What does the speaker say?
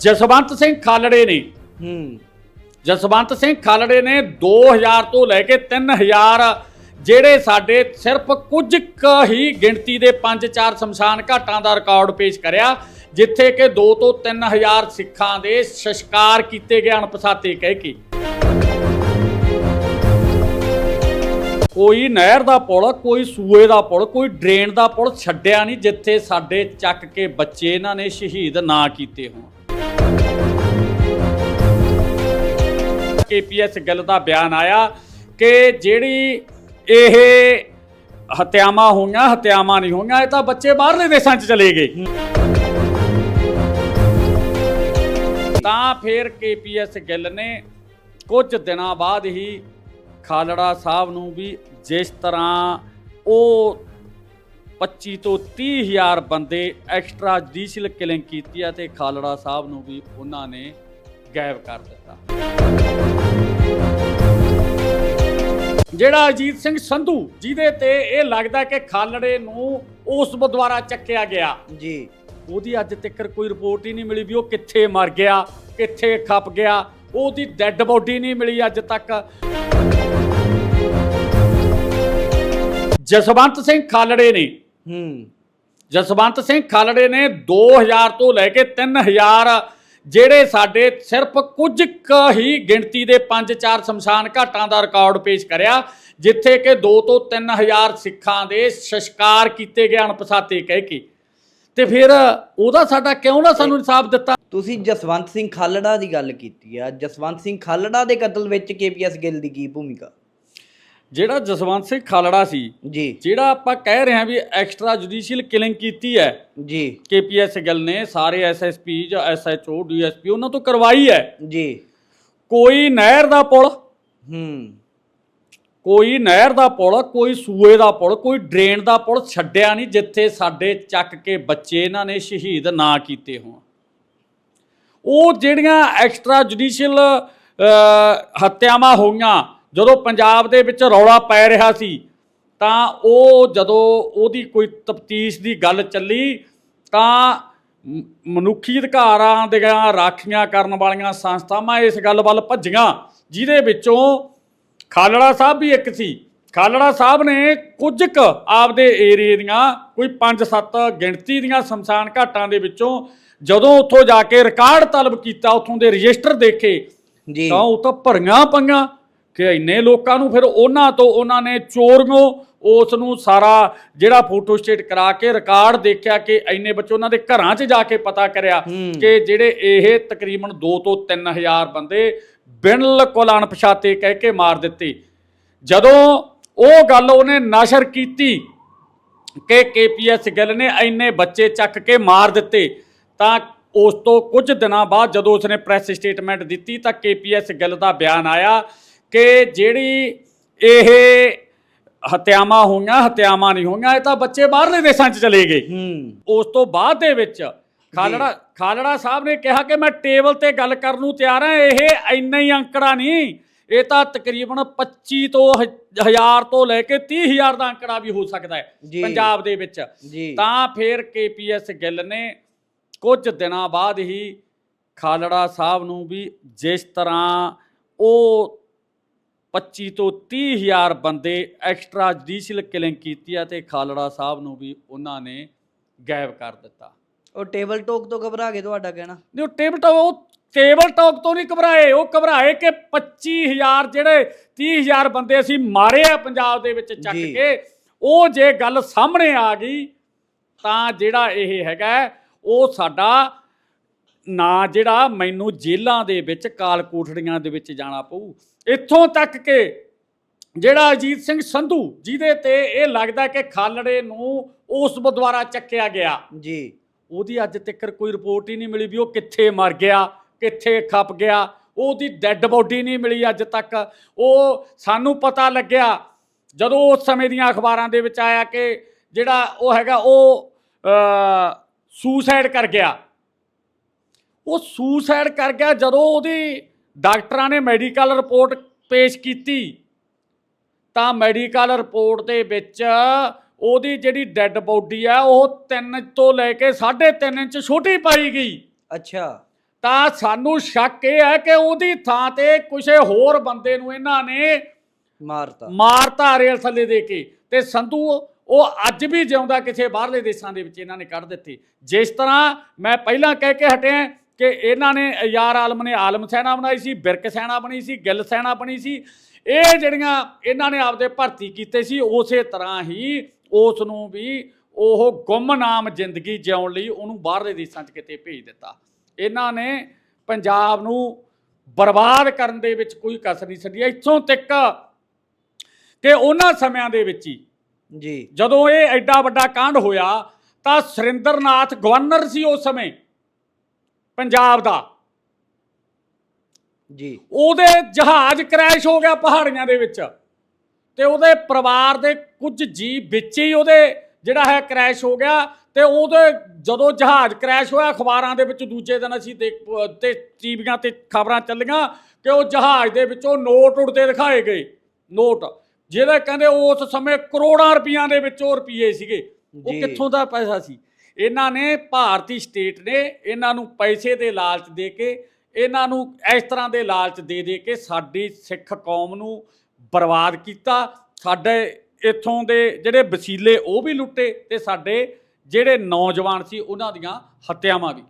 ਜਸਵੰਤ ਸਿੰਘ ਖਾਲੜੇ ਨੇ। ਹੂੰ। ਜਸਵੰਤ ਸਿੰਘ ਖਾਲੜੇ ਨੇ 2000 ਤੋਂ ਲੈ ਕੇ 3000 ਜਿਹੜੇ ਸਾਡੇ ਸਿਰਫ ਕੁਝ ਕੁ ਹੀ ਗਿਣਤੀ ਦੇ 5-4 ਸ਼ਮਸ਼ਾਨ ਘਾਟਾਂ ਦਾ ਰਿਕਾਰਡ ਪੇਸ਼ ਕਰਿਆ ਜਿੱਥੇ ਕਿ 2 ਤੋਂ 3000 ਸਿੱਖਾਂ ਦੇ ਸੰਸਕਾਰ ਕੀਤੇ ਗਏ ਅਣਪਛਾਤੇ ਕਹਿ ਕੇ। ਕੋਈ ਨਹਿਰ ਦਾ ਪੁਲ ਕੋਈ ਸੂਏ ਦਾ ਪੁਲ ਕੋਈ ਡਰੇਨ ਦਾ ਪੁਲ ਛੱਡਿਆ ਨਹੀਂ ਜਿੱਥੇ ਸਾਡੇ ਚੱਕ ਕੇ ਬੱਚੇ ਇਹਨਾਂ ਨੇ ਸ਼ਹੀਦ ਨਾ ਕੀਤੇ ਹੋਣ। ਕੇਪੀਐਸ ਗੱਲ ਦਾ ਬਿਆਨ ਆਇਆ ਕਿ ਜਿਹੜੀ ਇਹ ਹਤਿਆਵਾਂ ਹੋਈਆਂ, ਹਤਿਆਵਾਂ ਨਹੀਂ ਹੋਈਆਂ, ਇਹ ਤਾਂ ਬੱਚੇ ਬਾਹਰਲੇ ਦੇਸ਼ਾਂ 'ਚ ਚਲੇ ਗਏ। ਤਾਂ ਫਿਰ ਕੇਪੀਐਸ ਗਿੱਲ ਨੇ ਕੁਝ ਦਿਨਾਂ ਬਾਅਦ ਹੀ ਖਾਲੜਾ ਸਾਹਿਬ ਨੂੰ ਵੀ ਜਿਸ ਤਰ੍ਹਾਂ ਉਹ 25 ਤੋਂ 30 ਹਜ਼ਾਰ ਬੰਦੇ ਐਕਸਟਰਾ ਜੁਡੀਸ਼ੀਅਲ ਕਿਲਿੰਗ ਕੀਤੀ ਆ ਤੇ ਖਾਲੜਾ ਸਾਹਿਬ ਨੂੰ ਵੀ ਉਹਨਾਂ ਨੇ ਗਾਇਬ ਕਰ ਦਿੱਤਾ। ਜਿਹੜਾ ਅਜੀਤ ਸਿੰਘ ਸੰਧੂ ਜਿਹਦੇ ਤੇ ਇਹ ਲੱਗਦਾ ਕਿ ਖਾਲੜੇ ਨੂੰ ਉਸ ਦੁਆਰਾ ਚੱਕਿਆ ਗਿਆ। ਜੀ। ਉਹਦੀ ਅੱਜ ਤੱਕ ਕੋਈ ਰਿਪੋਰਟ ਹੀ ਨਹੀਂ ਮਿਲੀ ਵੀ ਉਹ ਕਿੱਥੇ ਮਰ ਗਿਆ ਕਿੱਥੇ ਖੱਪ ਗਿਆ ਉਹਦੀ ਡੈੱਡ ਬੋਡੀ ਨਹੀਂ ਮਿਲੀ ਅੱਜ ਤੱਕ। ਜਸਵੰਤ ਸਿੰਘ ਖਾਲੜੇ ਨੇ ਹੂੰ। ਜਸਵੰਤ ਸਿੰਘ ਖਾਲੜੇ ਨੇ 2000 ਤੋਂ ਲੈ ਕੇ 3000 ਜਿਹੜੇ ਸਾਡੇ ਸਿਰਫ ਕੁਝ ਕੁ ਹੀ ਗਿਣਤੀ ਦੇ 5-4 ਸ਼ਮਸ਼ਾਨ ਘਾਟਾਂ ਦਾ ਰਿਕਾਰਡ ਪੇਸ਼ ਕਰਿਆ, ਜਿੱਥੇ ਕਿ 2 ਤੋਂ 3000 ਸਿੱਖਾਂ ਦੇ ਸੰਸਕਾਰ ਕੀਤੇ ਗਏ ਅਣਪਛਾਤੇ ਕਹਿ ਕੇ। ਤੇ ਫਿਰ ਉਹਦਾ ਸਾਡਾ ਕਿਉਂ ਨਾ ਸਾਨੂੰ ਇਨਸਾਫ ਦਿੱਤਾ? ਤੁਸੀਂ ਜਸਵੰਤ ਸਿੰਘ ਖਾਲੜਾ ਦੀ ਗੱਲ ਕੀਤੀ ਆ। ਜਸਵੰਤ ਸਿੰਘ ਖਾਲੜਾ ਦੇ ਕਤਲ ਵਿੱਚ ਕੇਪੀਐਸ ਗਿੱਲ ਦੀ ਕੀ ਭੂਮਿਕਾ? ਜਿਹੜਾ ਜਸਵੰਤ ਸਿੰਘ ਖਾਲੜਾ ਸੀ ਜੀ। ਜਿਹੜਾ ਆਪਾਂ ਕਹਿ ਰਹੇ ਹਾਂ ਵੀ ਐਕਸਟਰਾ ਜੁਡੀਸ਼ੀਅਲ ਕਿਲਿੰਗ ਕੀਤੀ ਹੈ ਜੀ। ਕੇਪੀਐਸ ਗੱਲ ਨੇ ਸਾਰੇ ਐਸਐਸਪੀ ਜਾਂ ਐਸਐਚਓ ਡੀਐਸਪੀ ਉਹਨਾਂ ਤੋਂ ਕਰਵਾਈ ਹੈ। ਜੀ। ਕੋਈ ਨਹਿਰ ਦਾ ਪੁਲ ਹੂੰ। ਕੋਈ ਨਹਿਰ ਦਾ ਪੁਲ ਕੋਈ ਸੂਏ ਦਾ ਪੁਲ ਕੋਈ ਡਰੇਨ ਦਾ ਪੁਲ ਛੱਡਿਆ ਨਹੀਂ ਜਿੱਥੇ ਸਾਡੇ ਚੱਕ ਕੇ ਬੱਚੇ ਇਹਨਾਂ ਨੇ ਸ਼ਹੀਦ ਨਾ ਕੀਤੇ ਹੋਣ। ਉਹ ਜਿਹੜੀਆਂ ਐਕਸਟਰਾ ਜੁਡੀਸ਼ੀਅਲ ਹੱਤਿਆਵਾਂ ਹੋਈਆਂ ਜਦੋਂ ਪੰਜਾਬ ਦੇ ਵਿੱਚ ਰੌਲਾ ਪੈ ਰਿਹਾ ਸੀ ਤਾਂ ਉਹ ਜਦੋਂ ਉਹਦੀ ਕੋਈ ਤਫਤੀਸ਼ ਦੀ ਗੱਲ ਚੱਲੀ ਤਾਂ ਮਨੁੱਖੀ ਅਧਿਕਾਰਾਂ ਦੀਆਂ ਰਾਖੀਆਂ ਕਰਨ ਵਾਲੀਆਂ ਸੰਸਥਾਵਾਂ ਇਸ ਗੱਲ ਵੱਲ ਭੱਜੀਆਂ ਜਿਹਦੇ ਵਿੱਚੋਂ ਖਾਲੜਾ ਸਾਹਿਬ ਵੀ ਇੱਕ ਸੀ। ਖਾਲੜਾ ਸਾਹਿਬ ਨੇ ਕੁਝ ਕੁ ਆਪਦੇ ਏਰੀਏ ਦੀਆਂ ਕੋਈ 5-7 ਗਿਣਤੀ ਦੀਆਂ ਸ਼ਮਸ਼ਾਨ ਘਾਟਾਂ ਦੇ ਵਿੱਚੋਂ ਜਦੋਂ ਉੱਥੋਂ ਜਾ ਕੇ ਰਿਕਾਰਡ ਤਲਬ ਕੀਤਾ ਉੱਥੋਂ ਦੇ ਰਜਿਸਟਰ ਦੇਖੇ ਜੀ। ਤਾਂ ਉਹ ਤਾਂ ਭਰੀਆਂ ਪਈਆਂ। ਕਿ ਇੰਨੇ ਲੋਕਾਂ ਨੂੰ ਫਿਰ ਉਹਨਾਂ ਤੋਂ ਉਹਨਾਂ ਨੇ ਚੋਰੀਆਂ ਉਸ ਨੂੰ ਸਾਰਾ ਜਿਹੜਾ ਫੋਟੋ ਸਟੇਟ ਕਰਾ ਕੇ ਰਿਕਾਰਡ ਦੇਖਿਆ ਕਿ ਇੰਨੇ ਬੱਚੇ ਉਹਨਾਂ ਦੇ ਘਰਾਂ 'ਚ ਜਾ ਕੇ ਪਤਾ ਕਰਿਆ। ਕਿ ਜਿਹੜੇ ਇਹ ਤਕਰੀਬਨ 2 ਤੋਂ 3000 ਬੰਦੇ ਬਿਲਕੁਲ ਅਣਪਛਾਤੇ ਕਹਿ ਕੇ ਮਾਰ ਦਿੱਤੇ ਜਦੋਂ ਉਹ ਗੱਲ ਉਹਨੇ ਨਸ਼ਰ ਕੀਤੀ ਕਿ ਕੇਪੀਐਸ ਗਿੱਲ ਨੇ ਇੰਨੇ ਬੱਚੇ ਚੱਕ ਕੇ ਮਾਰ ਦਿੱਤੇ ਤਾਂ ਉਸ ਤੋਂ ਕੁਝ ਦਿਨਾਂ ਬਾਅਦ ਜਦੋਂ ਉਸਨੇ ਪ੍ਰੈਸ ਸਟੇਟਮੈਂਟ ਦਿੱਤੀ ਤਾਂ ਕੇਪੀਐਸ ਗਿੱਲ ਦਾ ਬਿਆਨ ਆਇਆ ਕਿ ਜਿਹੜੀ ਇਹ ਹਤਿਆਵਾਂ ਹੋਈਆਂ ਹਤਿਆਵਾਂ ਨਹੀਂ ਹੋਈਆਂ ਇਹ ਤਾਂ ਬੱਚੇ ਬਾਹਰਲੇ ਦੇਸ਼ਾਂ 'ਚ ਚਲੇ ਗਏ। ਹੂੰ। ਉਸ ਤੋਂ ਬਾਅਦ ਦੇ ਵਿੱਚ ਖਾਲੜਾ ਖਾਲੜਾ ਸਾਹਿਬ ਨੇ ਕਿਹਾ ਕਿ ਮੈਂ ਟੇਬਲ ਤੇ ਗੱਲ ਕਰਨ ਨੂੰ ਤਿਆਰ ਹਾਂ ਇਹ ਇੰਨਾ ਹੀ ਅੰਕੜਾ ਨਹੀਂ ਇਹ ਤਾਂ ਤਕਰੀਬਨ 25 ਤੋਂ ਹਜ਼ਾਰ ਤੋਂ ਲੈ ਕੇ 30 ਹਜ਼ਾਰ ਦਾ ਅੰਕੜਾ ਵੀ ਹੋ ਸਕਦਾ ਹੈ ਜੀ। ਪੰਜਾਬ ਦੇ ਵਿੱਚ। ਜੀ। ਤਾਂ ਫਿਰ ਕੇਪੀਐਸ ਗਿੱਲ ਨੇ ਕੁਝ ਦਿਨਾਂ ਬਾਅਦ ਹੀ ਖਾਲੜਾ ਸਾਹਿਬ ਨੂੰ ਵੀ ਜਿਸ ਤਰ੍ਹਾਂ ਉਹ 25 ਤੋਂ 30 ਹਜ਼ਾਰ ਬੰਦੇ ਐਕਸਟਰਾ ਜੁਡੀਸ਼ੀਅਲ ਕਿਲਿੰਗ ਕੀਤੀ ਆ ਤੇ ਖਾਲੜਾ ਸਾਹਿਬ ਨੂੰ ਵੀ ਉਹਨਾਂ ਨੇ ਗਾਇਬ ਕਰ ਦਿੱਤਾ ਉਹ ਟੇਬਲ ਟੋਕ ਤੋਂ ਘਬਰਾ ਕੇ ਤੁਹਾਡਾ ਕਹਿਣਾ ਨਹੀਂ ਉਹ ਟੇਬਲ ਟਾਕ ਉਹ ਟੇਬਲ ਟਾਕ ਤੋਂ ਨਹੀਂ ਘਬਰਾਏ ਉਹ ਘਬਰਾਏ ਕਿ 25000 ਜਿਹੜੇ 30000 ਬੰਦੇ ਅਸੀਂ ਮਾਰੇ ਆ ਪੰਜਾਬ ਦੇ ਵਿੱਚ ਚੱਕ। ਕੇ ਉਹ ਜੇ ਗੱਲ ਸਾਹਮਣੇ ਆ ਗਈ ਤਾਂ ਜਿਹੜਾ ਇਹ ਹੈਗਾ ਉਹ ਸਾਡਾ ਨਾ ਜਿਹੜਾ ਮੈਨੂੰ ਜੇਲ੍ਹਾਂ ਦੇ ਵਿੱਚ ਕਾਲ ਕੋਠੜੀਆਂ ਦੇ ਵਿੱਚ ਜਾਣਾ ਪਊ। ਇੱਥੋਂ ਤੱਕ ਕਿ ਜਿਹੜਾ ਅਜੀਤ ਸਿੰਘ ਸੰਧੂ ਜਿਹਦੇ ਤੇ ਇਹ ਲੱਗਦਾ ਕਿ ਖਾਲੜੇ ਨੂੰ ਉਸ ਦੁਆਰਾ ਚੱਕਿਆ ਗਿਆ। ਜੀ। ਉਹਦੀ ਅੱਜ ਤੱਕ ਕੋਈ ਰਿਪੋਰਟ ਹੀ ਨਹੀਂ ਮਿਲੀ ਵੀ ਉਹ ਕਿੱਥੇ ਮਰ ਗਿਆ ਕਿੱਥੇ ਖੱਪ ਗਿਆ। ਉਹਦੀ ਡੈੱਡ ਬੋਡੀ ਨਹੀਂ ਮਿਲੀ ਅੱਜ ਤੱਕ। ਉਹ ਸਾਨੂੰ ਪਤਾ ਲੱਗਿਆ ਜਦੋਂ ਉਸ ਸਮੇਂ ਦੀਆਂ ਅਖਬਾਰਾਂ ਦੇ ਵਿੱਚ ਆਇਆ ਕਿ ਜਿਹੜਾ ਉਹ ਹੈਗਾ ਉਹ ਸੁਸਾਈਡ ਕਰ ਗਿਆ। ਉਹ ਸੁਸਾਈਡ ਕਰ ਗਿਆ ਜਦੋਂ ਉਹਦੀ ਡਾਕਟਰਾਂ ਨੇ ਮੈਡੀਕਲ ਰਿਪੋਰਟ ਪੇਸ਼ ਕੀਤੀ। ਤਾਂ ਮੈਡੀਕਲ ਰਿਪੋਰਟ ਦੇ ਵਿੱਚ ਉਹਦੀ ਜਿਹੜੀ ਡੈੱਡ ਬੋਡੀ ਆ ਉਹ 3 ਤੋਂ ਲੈ ਕੇ 3.5 ਇੰਚ ਛੋਟੀ ਪਾਈ ਗਈ। ਅੱਛਾ। ਤਾਂ ਸਾਨੂੰ ਸ਼ੱਕ ਇਹ ਹੈ ਕਿ ਉਹਦੀ ਥਾਂ ਤੇ ਕਿਸੇ ਹੋਰ ਬੰਦੇ ਨੂੰ ਇਹਨਾਂ ਨੇ ਮਾਰਤਾ। ਮਾਰਤਾ ਰੇਲ ਥੱਲੇ ਦੇ ਕੇ। ਤੇ ਸੰਧੂ ਉਹ ਅੱਜ ਵੀ ਜਿਉਂਦਾ ਕਿਸੇ ਬਾਹਰਲੇ ਦੇਸ਼ਾਂ ਦੇ ਵਿੱਚ ਇਹਨਾਂ ਨੇ ਕੱਢ ਦਿੱਤੇ। ਜਿਸ ਤਰ੍ਹਾਂ ਮੈਂ ਪਹਿਲਾਂ ਕਹਿ ਕੇ ਹਟਿਆ ਕਿ ਇਹਨਾਂ ਨੇ ਯਾਰ ਆਲਮ ਨੇ ਆਲਮ ਸੈਨਾ ਬਣਾਈ ਸੀ ਬਿਰਕ ਸੈਨਾ ਬਣੀ ਸੀ ਗਿੱਲ ਸੈਨਾ ਬਣੀ ਸੀ। ਇਹ ਜਿਹੜੀਆਂ ਇਹਨਾਂ ਨੇ ਆਪਦੇ ਭਰਤੀ ਕੀਤੇ ਸੀ ਉਸੇ ਤਰ੍ਹਾਂ ਹੀ ਉਸ ਨੂੰ ਵੀ ਉਹ ਗੁੰਮਨਾਮ ਜ਼ਿੰਦਗੀ ਜਿਉਣ ਲਈ ਉਹਨੂੰ ਬਾਹਰਲੇ ਦੇਸ਼ਾਂ 'ਚ ਕਿਤੇ ਭੇਜ ਦਿੱਤਾ। ਇਹਨਾਂ ਨੇ ਪੰਜਾਬ ਨੂੰ ਬਰਬਾਦ ਕਰਨ ਦੇ ਵਿੱਚ ਕੋਈ ਕਸਰ ਨਹੀਂ ਛੱਡੀ। ਇੱਥੋਂ ਤੱਕ ਕਿ ਉਹਨਾਂ ਸਮਿਆਂ ਦੇ ਵਿੱਚ ਹੀ ਜੀ। ਜਦੋਂ ਇਹ ਐਡਾ ਵੱਡਾ ਕਾਂਡ ਹੋਇਆ ਤਾਂ ਸੁਰਿੰਦਰਨਾਥ ਗਵਰਨਰ ਸੀ ਉਸ ਸਮੇਂ। ਪੰਜਾਬ ਦਾ। ਜੀ। ਉਹਦੇ ਜਹਾਜ਼ ਕ੍ਰੈਸ਼ ਹੋ ਗਿਆ ਪਹਾੜੀਆਂ ਦੇ ਵਿੱਚ। ਤੇ ਉਹਦੇ ਪਰਿਵਾਰ ਦੇ ਕੁਝ ਜੀ ਵਿੱਚ ਹੀ ਉਹਦੇ ਜਿਹੜਾ ਹੈ ਕ੍ਰੈਸ਼ ਹੋ ਗਿਆ ਤੇ ਉਹਦੇ ਜਦੋਂ ਜਹਾਜ਼ ਕ੍ਰੈਸ਼ ਹੋਇਆ ਅਖਬਾਰਾਂ ਦੇ ਵਿੱਚ ਦੂਜੇ ਦਿਨ ਅਸੀਂ ਦੇਖ ਤੇ ਟੀਵੀਆਂ ਤੇ ਖਬਰਾਂ ਚੱਲੀਆਂ ਕਿ ਉਹ ਜਹਾਜ਼ ਦੇ ਵਿੱਚੋਂ ਨੋਟ ਉੜਦੇ ਦਿਖਾਏ ਗਏ। ਨੋਟ ਜਿਹਦੇ ਕਹਿੰਦੇ ਉਸ ਸਮੇਂ ਕਰੋੜਾਂ ਰੁਪਈਆਂ ਦੇ ਵਿੱਚ ਉਹ ਰੁਪਏ ਸੀਗੇ। ਉਹ। ਕਿੱਥੋਂ ਦਾ ਪੈਸਾ ਸੀ? ਇਹਨਾਂ ਨੇ ਭਾਰਤੀ ਸਟੇਟ ਨੇ ਇਹਨਾਂ ਨੂੰ ਪੈਸੇ ਦੇ ਲਾਲਚ ਦੇ ਕੇ, ਇਹਨਾਂ ਨੂੰ ਇਸ ਤਰ੍ਹਾਂ ਦੇ ਲਾਲਚ ਦੇ ਦੇ ਕੇ ਸਾਡੀ ਸਿੱਖ ਕੌਮ ਨੂੰ ਬਰਬਾਦ ਕੀਤਾ। ਸਾਡੇ ਇੱਥੋਂ ਦੇ ਜਿਹੜੇ ਵਸੀਲੇ ਉਹ ਵੀ ਲੁੱਟੇ ਤੇ ਸਾਡੇ ਜਿਹੜੇ ਨੌਜਵਾਨ ਸੀ ਉਹਨਾਂ ਦੀਆਂ ਹੱਤਿਆਵਾਂ ਵੀ